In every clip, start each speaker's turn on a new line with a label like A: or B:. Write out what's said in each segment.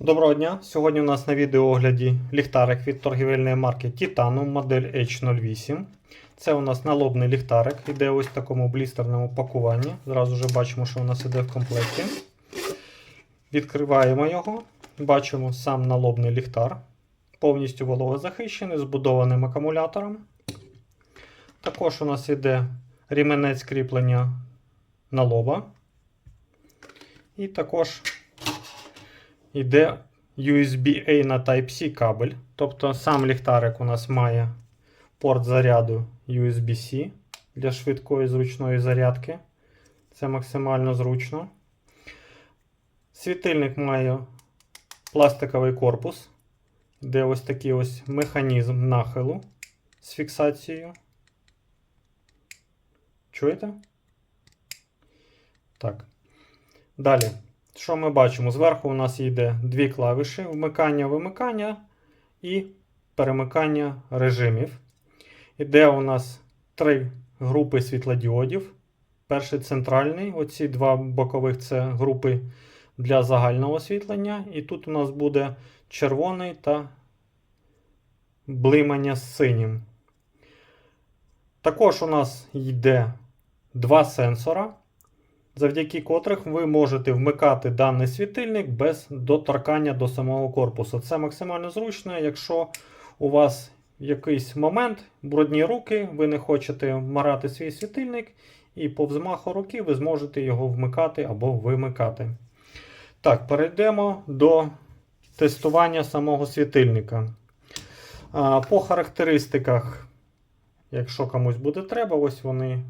A: Доброго дня! Сьогодні у нас на відеоогляді ліхтарик від торгівельної марки Titanum модель H08. Це у нас налобний ліхтарик, іде ось в такому блістерному пакуванні. Зразу вже бачимо, що у нас іде в комплекті. Відкриваємо його. Бачимо сам налобний ліхтар. Повністю вологозахищений, збудованим акумулятором. Також у нас іде ріменець кріплення налоба. І також йде USB-A на Type-C кабель. Тобто сам ліхтарик у нас має порт заряду USB-C для швидкої зручної зарядки. Це максимально зручно. Світильник має пластиковий корпус, де ось такий ось механізм нахилу з фіксацією. Чуєте? Так. Далі. Що ми бачимо? Зверху у нас йде дві клавіші: вмикання-вимикання і перемикання режимів. Іде у нас три групи світлодіодів. Перший центральний, оці два бокових це групи для загального освітлення. І тут у нас буде червоний та блимання з синім. Також у нас йде два сенсора завдяки котрих ви можете вмикати даний світильник без доторкання до самого корпусу. Це максимально зручно, якщо у вас якийсь момент брудні руки, ви не хочете марати свій світильник, і по взмаху руки ви зможете його вмикати або вимикати. Так, перейдемо до тестування самого світильника. По характеристиках, якщо комусь буде треба, ось вони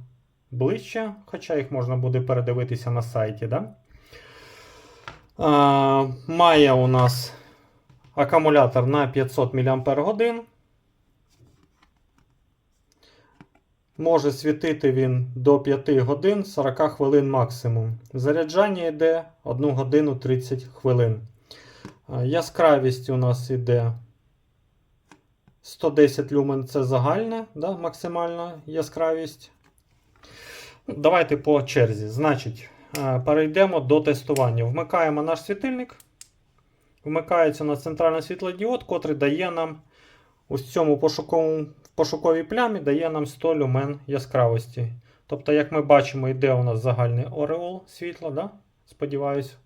A: ближче, хоча їх можна буде передивитися на сайті. Да? А, Має у нас акумулятор на 500 мАч. Може світити він до 5 годин 40 хвилин максимум. Заряджання йде 1 годину 30 хвилин. Яскравість у нас йде 110 люмен це загальна да, максимальна яскравість. Давайте по черзі. Значить, е, перейдемо до тестування. Вмикаємо наш світильник. Вмикається у нас центральний світлодіод, котрий дає нам у цьому пошуковому, пошуковій плямі дає нам 100 люмен яскравості. Тобто, як ми бачимо, йде у нас загальний ореол світла. Да? Сподіваюсь,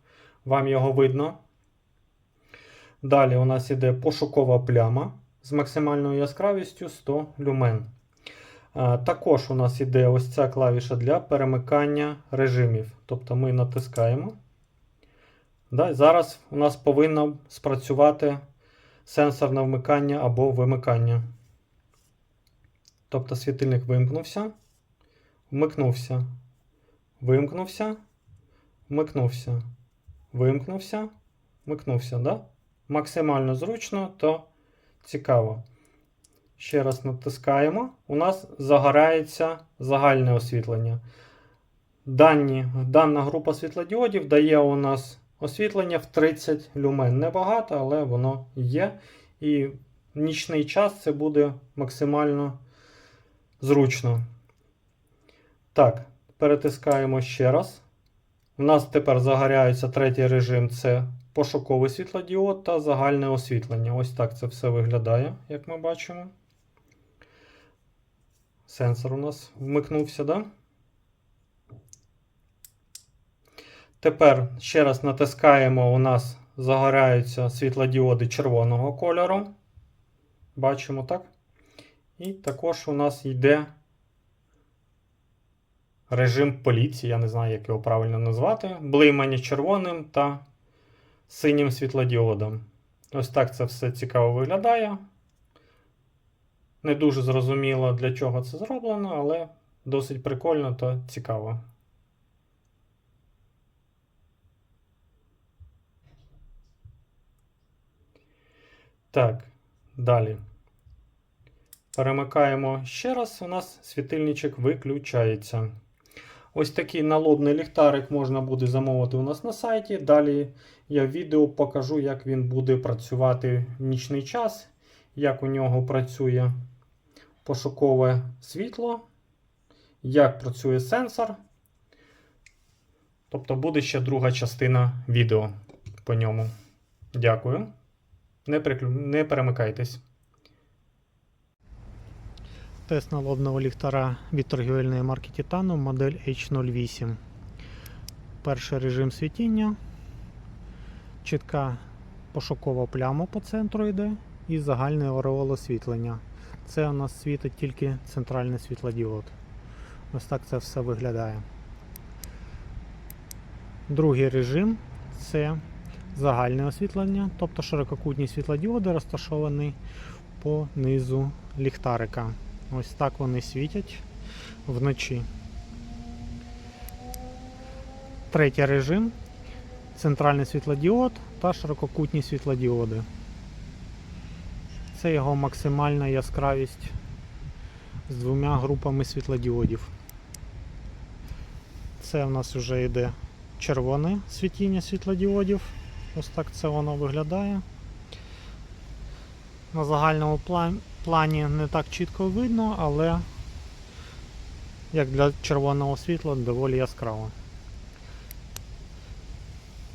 A: вам його видно. Далі у нас йде пошукова пляма з максимальною яскравістю 100 люмен. Також у нас іде ось ця клавіша для перемикання режимів. Тобто ми натискаємо. Да, Зараз у нас повинно спрацювати сенсорне вмикання або вимикання. Тобто світильник вимкнувся, вмикнувся, вимкнувся, вмикнувся, вимкнувся, вмикнувся. Да? Максимально зручно та цікаво. Ще раз натискаємо, у нас загорається загальне освітлення. Дані, Дана група світлодіодів дає у нас освітлення в 30 люмен. Небагато, але воно є. І нічний час це буде максимально зручно. Так, перетискаємо ще раз. У нас тепер загоряється третій режим це пошуковий світлодіод та загальне освітлення. Ось так це все виглядає, як ми бачимо. Сенсор у нас вмикнувся, да? Тепер ще раз натискаємо, у нас загоряються світлодіоди червоного кольору. Бачимо так. І також у нас йде режим поліції, я не знаю, як його правильно назвати. Блимання червоним та синім світлодіодом. Ось так це все цікаво виглядає. Не дуже зрозуміло, для чого це зроблено, але досить прикольно та цікаво. Так, далі. Перемикаємо ще раз, у нас світильничок виключається. Ось такий налобний ліхтарик можна буде замовити у нас на сайті. Далі я в відео покажу, як він буде працювати в нічний час, як у нього працює пошукове світло, як працює сенсор. Тобто буде ще друга частина відео по ньому. Дякую. Не, приклю... не перемикайтесь. Тест налобного ліхтара від торгівельної марки Titanium модель H08. Перший режим світіння. Чітка пошукова пляма по центру йде і загальне ореол освітлення. Це у нас світить тільки центральний світлодіод. Ось так це все виглядає. Другий режим це загальне освітлення, тобто ширококутні світлодіоди розташовані по низу ліхтарика. Ось так вони світять вночі. Третій режим центральний світлодіод та ширококутні світлодіоди. Це його максимальна яскравість з двома групами світлодіодів. Це у нас вже йде червоне світіння світлодіодів. Ось так це воно виглядає. На загальному плані не так чітко видно, але як для червоного світла доволі яскраво.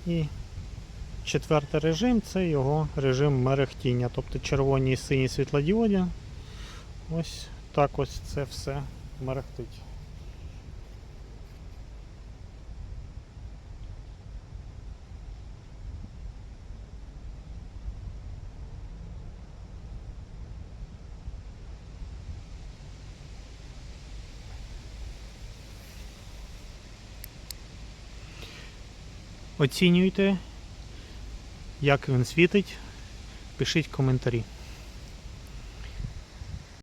A: І четвертий режим це його режим мерехтіння, тобто червоні і сині світлодіоди. Ось так ось це все мерехтить. Оцінюйте, як він світить, пишіть коментарі.